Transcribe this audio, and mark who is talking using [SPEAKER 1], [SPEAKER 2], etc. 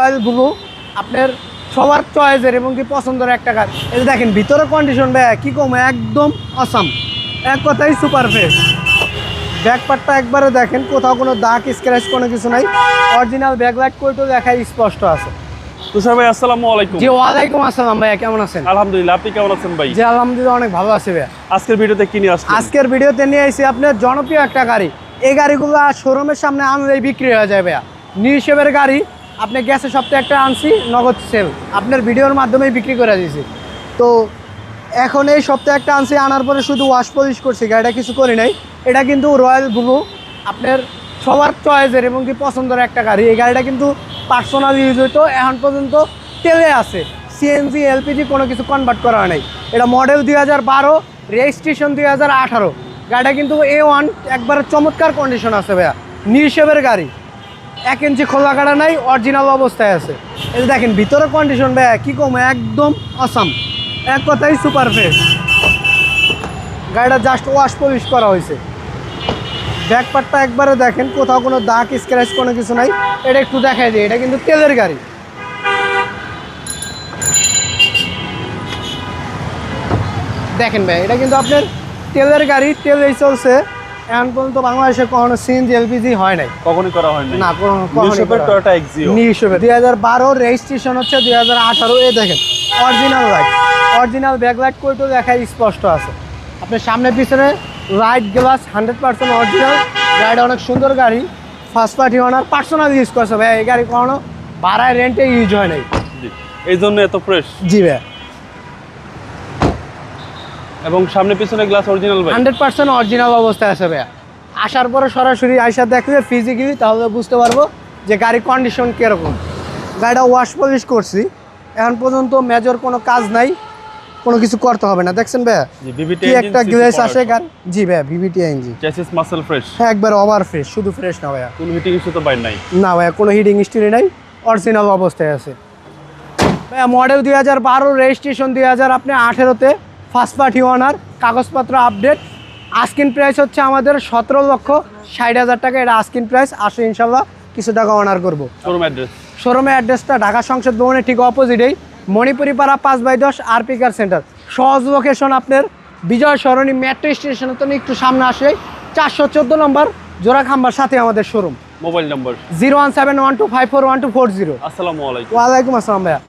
[SPEAKER 1] Royal blue আপনার সবার চয়েসের এবং কি পছন্দের একটা গাড়ি এই যে দেখেন ভিতরে কন্ডিশন ভাই কি কম? একদম অসাম এক কথাই সুপার ফ্রেশ ব্যাকপারটা একবারে দেখেন কোথাও কোনো দাগ স্ক্র্যাচ কোনো কিছু নাই। অরিজিনাল ব্যাকলাইট কোইটও দেখায় স্পষ্ট আছে।
[SPEAKER 2] তুষার ভাই আসসালামু আলাইকুম।
[SPEAKER 1] জি ওয়ালাইকুম আসসালাম ভাইয়া কেমন আছেন?
[SPEAKER 2] আলহামদুলিল্লাহ আপনি কেমন আছেন ভাই?
[SPEAKER 1] জি আলহামদুলিল্লাহ অনেক ভালো আছি ভাইয়া।
[SPEAKER 2] আজকের ভিডিওতে কি নিয়ে আসছেন?
[SPEAKER 1] আজকের ভিডিওতে নিয়ে এসেছি আপনার জনপ্রিয় একটা গাড়ি। এই গাড়িগুলো শোরুমের সামনে আনলেই বিক্রি হয়ে যায় ভাইয়া। নিঃসেবের গাড়ি আপনি গ্যাসের সপ্তাহে একটা আনছি, নগদ সেল আপনার ভিডিওর মাধ্যমেই বিক্রি করে দিয়েছি। তো এখন এই সপ্তাহে একটা আনছি, আনার পরে শুধু ওয়াশ পলিশ করছি, গাড়িটা কিছু করি নাই। এটা কিন্তু রয়্যাল ব্লু আপনার সবার চয়েসের এবং কি পছন্দের একটা গাড়ি। এই গাড়িটা কিন্তু পার্সোনাল ইউজ হইতো, এখন পর্যন্ত তেলে আছে। সিএনজি এলপিজি কোনো কিছু কনভার্ট করা হয় নাই। এটা মডেল দুই হাজার বারো রেজিস্ট্রেশন দুই হাজার আঠারো। গাড়িটা কিন্তু এ ওয়ান একবারে চমৎকার কন্ডিশন আছে ভাইয়া। নিঃসেবের গাড়ি। এক ইঞ্চি খোলা কাটা নাই অরিজিনাল অবস্থায় আছে। এই দেখেন, ভিতরে কন্ডিশন ভাইয়া, কী কম, একদম অসাম এক কথাই সুপার ফ্রেশ গাড়িটা জাস্ট ওয়াশ পলিশ করা হয়েছে। ব্যাকপারটা একবারে দেখেন, কোথাও কোনো দাগ স্ক্র্যাচ কোনো কিছু নাই। এটা একটু দেখাই দিই, এটা কিন্তু তেলের গাড়ি। দেখেন ভাই, এটা কিন্তু আপনার তেলের গাড়ি, তেলেই চলছে। এখন পর্যন্ত বাংলাদেশে কখনো সিএনজি এলপিজি হয় নাই।
[SPEAKER 2] কখনই করা হয়
[SPEAKER 1] না
[SPEAKER 2] টয়োটা এক্সিও
[SPEAKER 1] দুই হাজার বারো রেজিস্ট্রেশন হচ্ছে দুই হাজার আঠারো। এ দেখেন অরিজিনাল লাইট অরিজিনাল ব্যাকলাইট স্পষ্ট আছে। আপনার সামনে পিছনে light glass hundred percent original গাড়িটা অনেক সুন্দর গাড়ি। First party owner personal use করছে। ভাই এই গাড়ি কখনো ভাড়ায় রেন্টে ইউজ হয় নাই।
[SPEAKER 2] এই জন্য এত ফ্রেশ
[SPEAKER 1] জি ভাই।
[SPEAKER 2] এবং সামনে পিছনে গ্লাস অরিজিনাল ভাই।
[SPEAKER 1] হান্ড্রেড পার্সেন্ট অরিজিনাল অবস্থায় আছে ভাইয়া। আসার পরে সরাসরি আইসা দেখলে ফিজিক্যালি তাহলে বুঝতে পারব যে গাড়ির কন্ডিশন কীরকম। গাড়িটা ওয়াশ পলিশ করছি। এখন পর্যন্ত মেজর কোনো কাজ নাই কোনো কিছু করতে হবে না। দেখছেন ভাইয়া? কি একটা গ্লেস আসে গাড়ি জি ভাইয়া VVT engine
[SPEAKER 2] chassis muscle fresh
[SPEAKER 1] হ্যাঁ একবার ওভার ফ্রেশ শুধু ফ্রেশ না ভাইয়া।
[SPEAKER 2] কোন হিটিং ইস্যু তো বাইর নাই।
[SPEAKER 1] না ভাইয়া কোনো হিটিং হিস্ট্রি নাই অরিজিনাল অবস্থায় আছে। ভাইয়া মডেল দুই হাজার বারো রেজিস্ট্রেশন দুই হাজার আপনি আঠেরোতে ফার্স্ট পার্টি ওনার কাগজপত্র আপডেট আস্কিন প্রাইস হচ্ছে আমাদের সতেরো লক্ষ ষাট হাজার টাকা। এটা আস্কিন প্রাইস আসে ইনশাল্লাহ কিছু টাকা অনার করব।
[SPEAKER 2] শোরুম অ্যাড্রেস
[SPEAKER 1] শোরুমের অ্যাড্রেসটা ঢাকা সংসদ ভবনের ঠিক অপোজিটেই মণিপুরি পাড়া পাঁচ বাই দশ আরপি কার সেন্টার সহজ লোকেশন আপনার বিজয় সরণি মেট্রো স্টেশনের তো একটু সামনে আসে চারশো চোদ্দ নম্বর জোড়া খাম্বার সাথে আমাদের showroom
[SPEAKER 2] mobile number
[SPEAKER 1] zero one seven one two five four one two four zero
[SPEAKER 2] আসসালামু আলাইকুম।
[SPEAKER 1] ওয়ালাইকুম আসসালাম ভাইয়া।